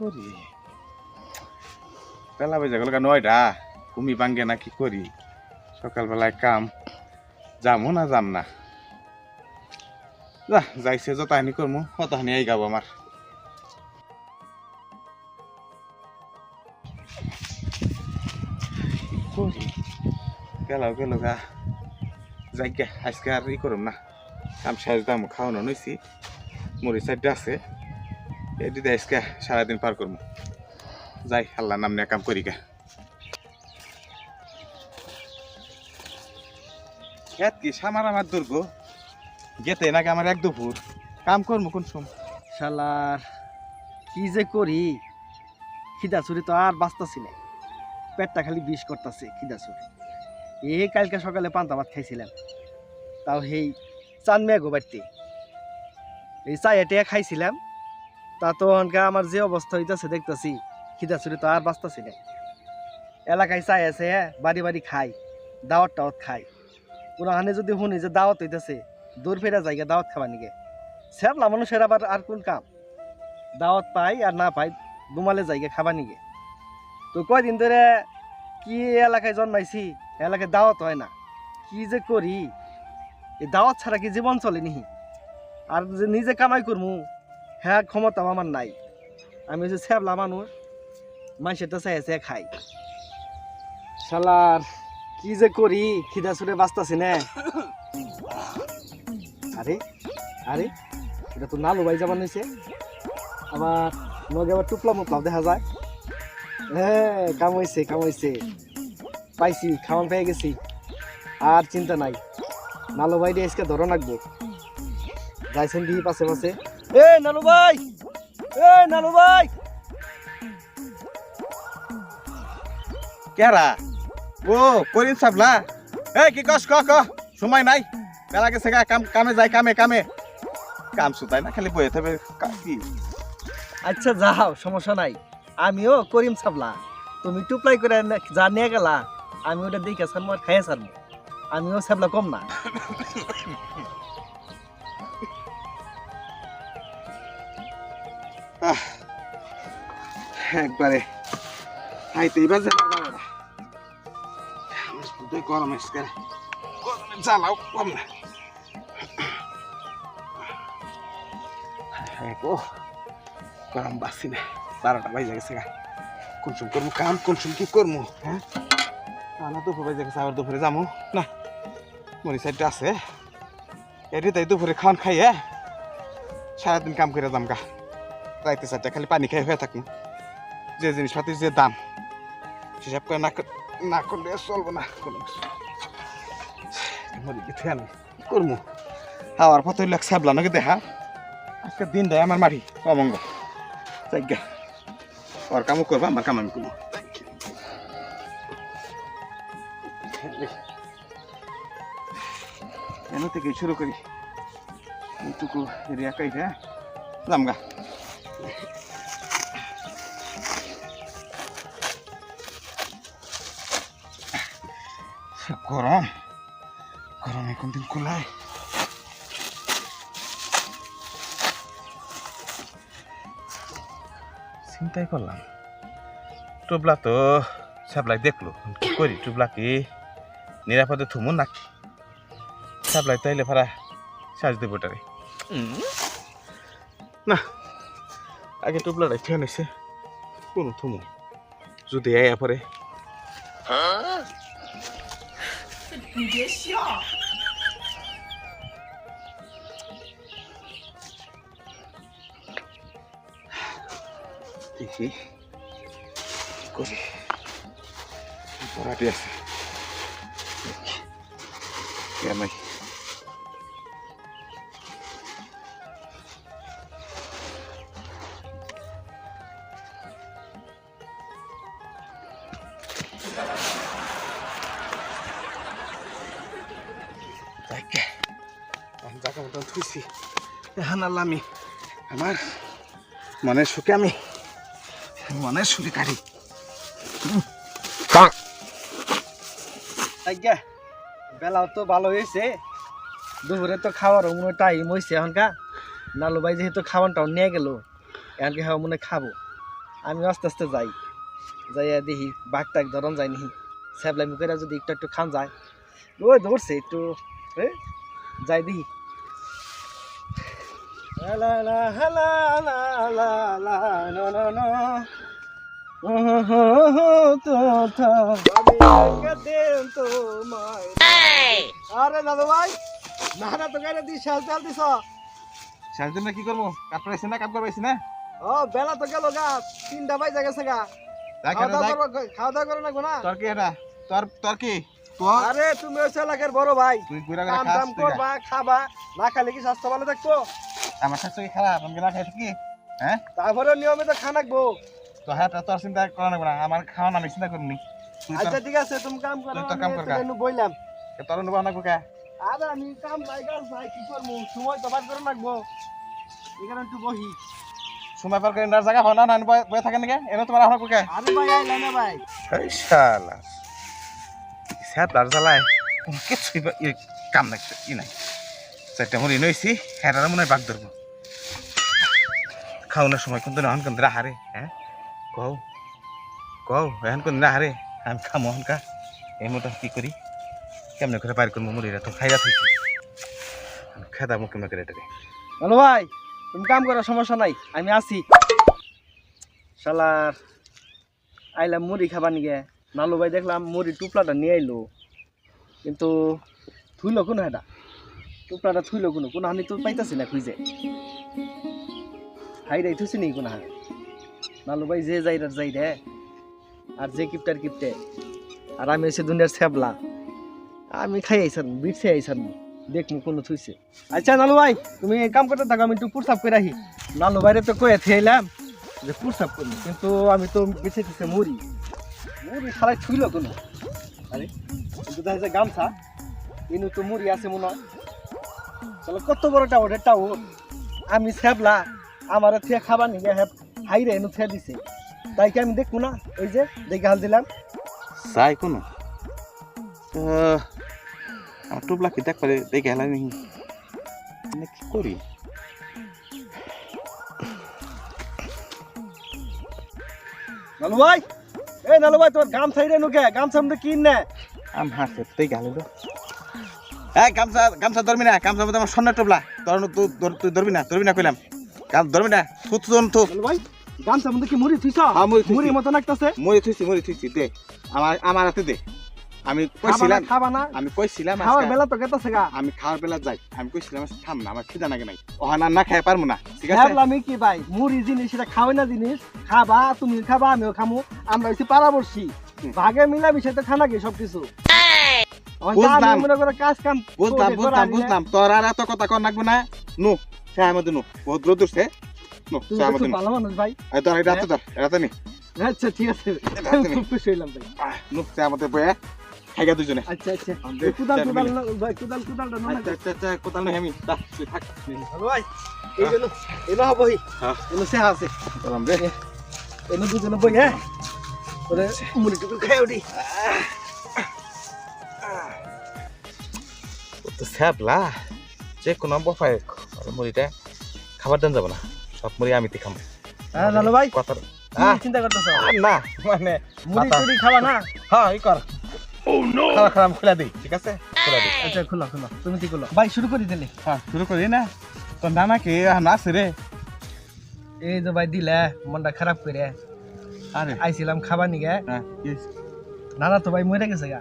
করি? বেলা বেজে গেল নয়টা, ঘুমি ভাঙ্গে না কি করি? সকালবেলায় কাম, যামো না যাম না? যা, যাইছে যত হানি করমু কত হানি এই গাবো আমার। করি? গেল গা। যাই আজকে আর ই করুম না। কাম শেষ দাম, খাওয়ানো নইছি। সাইডটা আছে। সারাদিন পার করব। যাই আল্লাহ নাম নিয়ে কাম করি এত কি সামার আমার দুর্গ? গেতে নাকি আমার এক দুপুর? কাম করব কোন সময়? শালার কি যে করি? খিদা চুরি তো আর বাঁচতাছি না। পেটটা খালি বিষ করতেছে খিদা চুরি এই কালকে সকালে পান্তা ভাত খাইছিলাম। তাও সেই চান মেয়ে গোবারতে এই চা এটিয়া খাইছিলাম। তা তো অনকা আমার যে অবস্থা হইতাছে দেখতেছি, খিদা তো আর বাঁচতাছি না। এলাকায় চাই আছে বাড়ি বাড়ি খাই, দাওয়াত টাওয়াত খাই। ওনাহানে যদি শুনি যে দাওয়াত হইতেছে, দূর ফেরা জায়গা দাওয়াত খাবা নিগে। স্যাবলা মানুষের আবার আর কোন কাম? দাওয়াত পাই আর না পাই, দুমালে জায়গা খাবা নিগে। তো কয়দিন ধরে কি এলাকায় জন্মাইছি, এলাকায় দাওয়াত হয় না, কি যে করি? এই দাওয়াত ছাড়া কি জীবন চলে নিহি? আর যে নিজে কামাই করমু হ্যাঁ ক্ষমতা আমার নাই। আমি যে স্যাবলা মানুষ মানুষের তো চাইছে খাই। শালার, কি যে করি, খিদা ছুটে বাঁচতাছি না। আরে আরে, এটা তো নালু ভাই যাবার নিছে আবার নগে আবার টুপলা মুপলাও দেখা যায়। হ্যাঁ কামাইছে কামাইছে পাইছি, খাওয়ান পেয়ে গেছি। আর চিন্তা নাই। নালু ভাই দিয়ে আজকে ধরো রাখব যাইছেন দিহি পাশে পাশে। এ নালু ভাই! এ নালু ভাই! কেরা? ও করিম সাবলা। এই কি কস ক ক। সময় নাই। বেলা গেছে গা কাম কামে যাই কামে কামে। কাম সুতাই না খালি বয়ে থাকবে। কি আচ্ছা যাও সমস্যা নাই। আমিও করিম সাবলা। তুমি টুপলাই করে যা নিয়ে গেলা আমি ওটা দেখে সারমো আর খাইয়ে সারমো আমিও সাবলা কম না। একবারে বাবারা দুই গরম এসে গরমে জ্বালাও কম না। গো, গরম বাসি না। বারোটা বাজে গেছে গা। কোনসুম করব কাম কোনসুম কি করব হ্যাঁ? না, দুপুর বাজে গেছে, আবার দুপুরে যাব না মরি সাইডটা আছে। এটি তাই দুপুরে খাওয়ান খাইয়ে সারাদিন কাম করে যাম গা। রাইতে চারটা খালি পানি খাই হয়ে থাকি যে জিনিসপাতির যে দাম, হিসাব করে না না করলে চলবো না। কোনো কিছু। মরি গেছে আমি করব হাওয়ার পথে লোক সাবলা দেখা? আজকে দিন দেয় আমার মারি অমঙ্গ। জায়গা ওর কামও করব, আমার কাম আমি করব। এনে থেকে শুরু করি। এইটুকু এরিয়া কাই হ্যাঁ যামগা গরম। গরমে কোন দিন কোলায়। চিন্তাই করলাম। টুবলা তো সাপ্লাই দেখল। কি করি? টুবলা কি নিরাপদে থুমু নাকি? সাপ্লাই তাইলে ফারা সাজ দেবো না আগে টুবলাটাই ঠিক নিছে কোনো থুমু যদি আয়া পরে দেখি করি পড়াটি আছে দেখি জায়গা মতন থুইছি এখন আল্লাহ আমি আমার মনের সুখে আমি মনের সুখে আজ্ঞা বেলাও তো ভালো হয়েছে। দুপুরে তো খাওয়ার মনে টাইম হয়েছে এখনকা নালু ভাই যেহেতু খাওয়ানটাও নিয়ে গেল এখনকে হ্যাঁ মনে খাব? আমি আস্তে আস্তে যাই। যাইয়া দেখি বাঘ টাক ধরন যায় নি স্যাবলাই মুখেরা যদি একটু একটু খান যায়। ওই ধরছে একটু যাই দেখি। আরে দাদু ভাই না না তো দিস কি করব? পাইছি না পাইছি না? ও বেলা তো গেল গা তিনটা গা। খাওয়া দাওয়া না তোর কি এটা? তোর তোর কি? তোর আরে তুমি হচ্ছে এলাকার বড় ভাই। তুই খাস করবা খাবা না খালে কি স্বাস্থ্য ভালো থাকব? আমার স্বাস্থ্য কি খারাপ? আমি না খাইছি কি হ্যাঁ? তারপরে নিয়মিত খানাকবো তো হ্যাঁ তোর চিন্তা করা না। আমার খাওয়া আমি চিন্তা করিনি। আচ্ছা ঠিক আছে তুমি কাম করো তোর কাম কর গা। আমি বইলাম। তোর নেব না কে আরে আমি কাম নাই কাজ নাই কি করব? সময় তো বার করে লাগবো। এখানে একটু বহি। সময় পার করে জায়গা হয় না না বয়ে নাকি? এনে তোমার আমার কে আরে ভাই আইলা না ভাই। এই শালা। স্যাপ লার জ্বালায় কিছু কাম নাই, ই নাই। চারটা মরি নইছি হ্যাঁ মনে হয় বাগ ধরবো। খাওয়ানোর সময় কিন্তু এখন কিন্তু হারে হ্যাঁ? কও কও, এখন কিন্তু হারে আমি খামো হনকা এই মতো কি করি? কেমনে করে পার করব মুড়িরা তো খাইয়া থাকি। আমি খেদা মুখে মুখে এটাকে হ্যালো ভাই, তুমি কাম করো সমস্যা নাই, আমি আছি। শালার, আইলাম মুড়ি খাবার নিগে নালু ভাই দেখলাম মুড়ি টুপলাটা নিয়ে আইলো। কিন্তু থুইলো কোনো এটা টুপলাটা থুইলো কোনো? কোনো হানি তো পাইতাছি না খুঁজে। হাই রে, থুইছি নি কোনো হানি? নালু ভাই যে যাই যাই রে। আর যে কিপটার কিপটে। আর আমি এসে দুনিয়ার ছ্যাবলা আমি খাই আইসান বিটছে আইসান দেখমু কোনো থুইছে। আচ্ছা নালু ভাই, তুমি কাম করতে থাকো, আমি একটু পুরসাপ করে রাখি নালু ভাইরে তো কয়ে থেলাম যে পুরসাপ করি। কিন্তু আমি তো বেছে দিছে মুড়ি। মুড়ি সারাই ছুইল কোনো আরে কিন্তু দেখা যায় গামছা ইনু তো মুড়ি আছে মনে হয়। তাহলে কত বড় টাউন টাউন? আমি ছ্যাবলা আমার থিয়া খাবার নিয়ে হ্যাঁ হাই রে এনু থিয়া দিছে। তাই কি আমি দেখব না? ওই যে দেখে হাল দিলাম। চাই কোনো? আমার টুবলা কি দেখ পারে দেখে হেলাই নাকি মানে কি করি? নালু ভাই! এই নালু ভাই তোর গামছা রে নুকে গামছা কিন না আম হাসে দেখে হেলাই তো এই গামছা গামছা ধরবি না গামছা মধ্যে আমার স্বর্ণের টুবলা তোর তুই তুই ধরবি না ধরবি না কইলাম। গাম ধরবি না থু থু নালু ভাই গামছা মধ্যে কি মুড়ি থুইছ? হ্যাঁ, মুড়ি। মুড়ি মতো লাগতাছে। মরি থুইছি মরি থুইছি দে। আমার আমার হাতে দে। আমি কইছিলাম খাবা না। আমি কইছিলাম খাওয়ার বেলা তো গেতাছে গা। আমি খাওয়ার বেলা যাই। আমি কইছিলাম থাম না আমার খিদা নাগে নাই। ওহানা না খাই পারব না। ঠিক আছে? আমি কি ভাই মুড়ি জিনিস এটা খাওয়াই না জিনিস খাবা তুমি খাবা আমিও খামু আমরা হইছি পারাবর্ষী ভাগে মিলা মিশাতে খানা কি সবকিছু? বুঝলাম। বুঝলাম বুঝলাম বুঝলাম। তোর আর এত কথা কর নাকবো না। নু সে আমাদের নু বহুত রোদ নু সে আমাদের ভালো মানুষ ভাই। তোর এটা হাতে ধর এটা নি। আচ্ছা ঠিক আছে। খুব খুশি হইলাম ভাই। নু সে আমাদের বয়ে খাইগা দুজনে। আচ্ছা আচ্ছা। কুদাল কুদাল ভাই কুদাল আচ্ছা আচ্ছা আচ্ছা কোথাও আমি থাক। ভাই। এই জন্য এনো হবই হ্যাঁ। এনো সে আছে বললাম রে। এনো দুজনে বই হ্যাঁ? ওরে মুড়ি টুকু খেয়ে উঠি তো স্যাবলা যে কোনো বফায় মুড়িটা খাবার দেন যাবে না। সব মুড়ি আমি খাম। হ্যাঁ লালু ভাই। কথা চিন্তা করতেছ? না মানে মুড়ি মাথা- টুড়ি খাবা না? হ্যাঁ এই কর। খারাপ খারাপ খুলে দিই ঠিক আছে? খুলে দিই। আচ্ছা খোলা খোলা। তুমি কি করল ভাই শুরু করে দিলে। হ্যাঁ শুরু করি না? তোর নানা কে আছে রে? এই তো ভাই দিলে মনটা খারাপ করে। আরে। আইছিলাম খাবার নিগে? নানা তো ভাই মরে গেছে গা।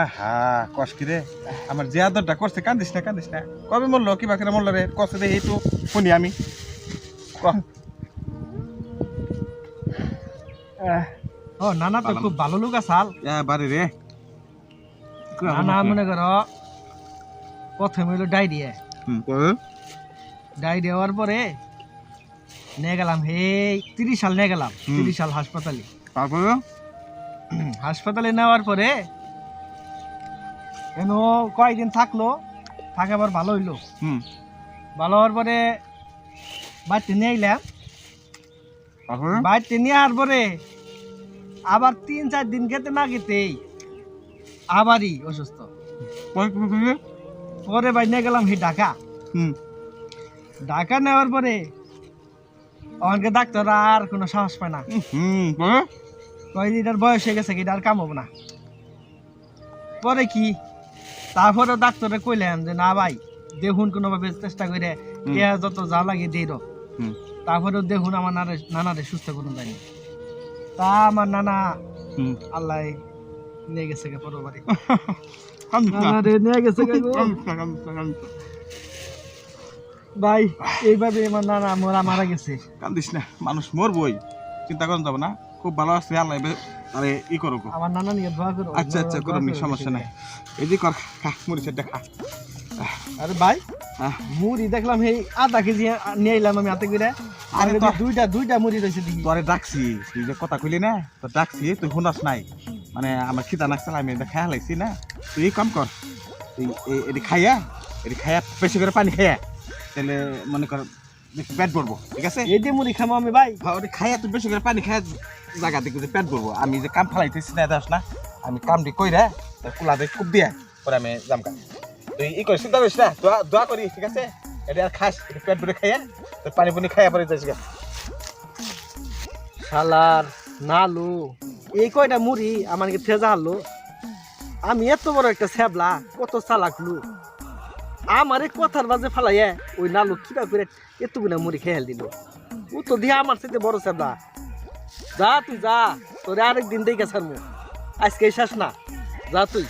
আহা কস কি রে? আমার যে আদরটা করছে কান্দিস না কান্দিস না। কবে মরলো কি বাকিরা মরলো রে? কষ্ট দে এইটু শুনি আমি। ক। ও নানা তো। খুব ভালো লোক আসাল বাড়ি রে। নানা মনে করো প্রথমে হইল ডায়রিয়া। হুম, ডায়রিয়া হওয়ার পরে নিয়ে গেলাম হে তিরিশ সাল নিয়ে গেলাম। তিরিশ সাল হাসপাতালে। তারপরে হাসপাতালে নেওয়ার পরে কেন কয়েকদিন থাকল থাকে আবার ভালো হইল। হুম। ভালো হওয়ার পরে বাড়িতে নিয়ে তারপরে বাড়িতে নিয়ে আসার পরে আবার তিন চার দিন খেতে না খেতেই আবারই অসুস্থ? পরে বাড়ি নিয়ে গেলাম হে ঢাকা। হুম। ঢাকা নেওয়ার পরে আমাকে ডাক্তার আর কোনো সাহস পায় না। বলো কয় এটার বয়স হয়ে গেছে কি এটা আর কাম হবে না। পরে কি? তারপরে ডাক্তারে কইলেন যে না ভাই দেখুন কোনোভাবে চেষ্টা করে। কে যত যা লাগে দেই রো হুম। তারপরেও দেখুন আমার নানা নানারে সুস্থ করুন যায়নি তা আমার নানা আল্লাহ নিয়ে গেছে গে নানারে নিয়ে গেছে ভাই এইভাবে আমার নানা মোরা মারা গেছে। কান্দিস না মানুষ মরবই। চিন্তা করেন যাব না খুব ভালো আছে আল্লাহ আরে ই করো। আমার নানা নিয়ে দোয়া করো আচ্ছা আচ্ছা করো নি সমস্যা নাই। এই যে কর খা মরিচের দেখা। আরে ভাই মুড়ি দেখলাম এই আধা কেজি নিয়ে এলাম আমি হাতে করে। আর তো- দুইটা দুইটা মুড়ি রয়েছে দেখি। তোরে ডাকছি তুই যে কথা কইলি না তো ডাকছি তুই শুনাস নাই। মানে আমার খিদা নাকছিল আমি এটা খাইয়া লাইছি না। তুই কাম কর তুই এটি খাইয়া এটি খাইয়া বেশি করে পানি খাইয়া। তাহলে মনে কর পেট ভরবো ঠিক আছে? এই দিয়ে মুড়ি খামো আমি ভাই। হ্যাঁ, ওটা খাইয়া তুই বেশি করে পানি খাইয়া জায়গা দেখবি যে পেট ভরবো। আমি যে কাম ফালাইতেছি না দাস না আমি কামটি কইরা তোর কুলা দিয়ে খুব দিয়া পরে আমি জামকা তুই ই করিস চিন্তা করিস না দোয়া দোয়া করি ঠিক আছে? এটা আর খাস পেট ভরে খাইয়া তোর পানি পুনি খাইয়া পরে যাইস গা। শালার নালু এই কয়টা মুড়ি আমার থেজা হারলো। আমি এত বড় একটা ছ্যাবলা কত চালাকলু আমার এই কথার মাঝে ফালাইয়া ওই নালু কিবা করে এতগুলা মুড়ি খেয়াল দিল। ও তো দিয়া আমার সাথে বড় সেবা যা তুই যা, তোরে আরেকদিন দেখে সারমু আজকে শেষ না। যা তুই।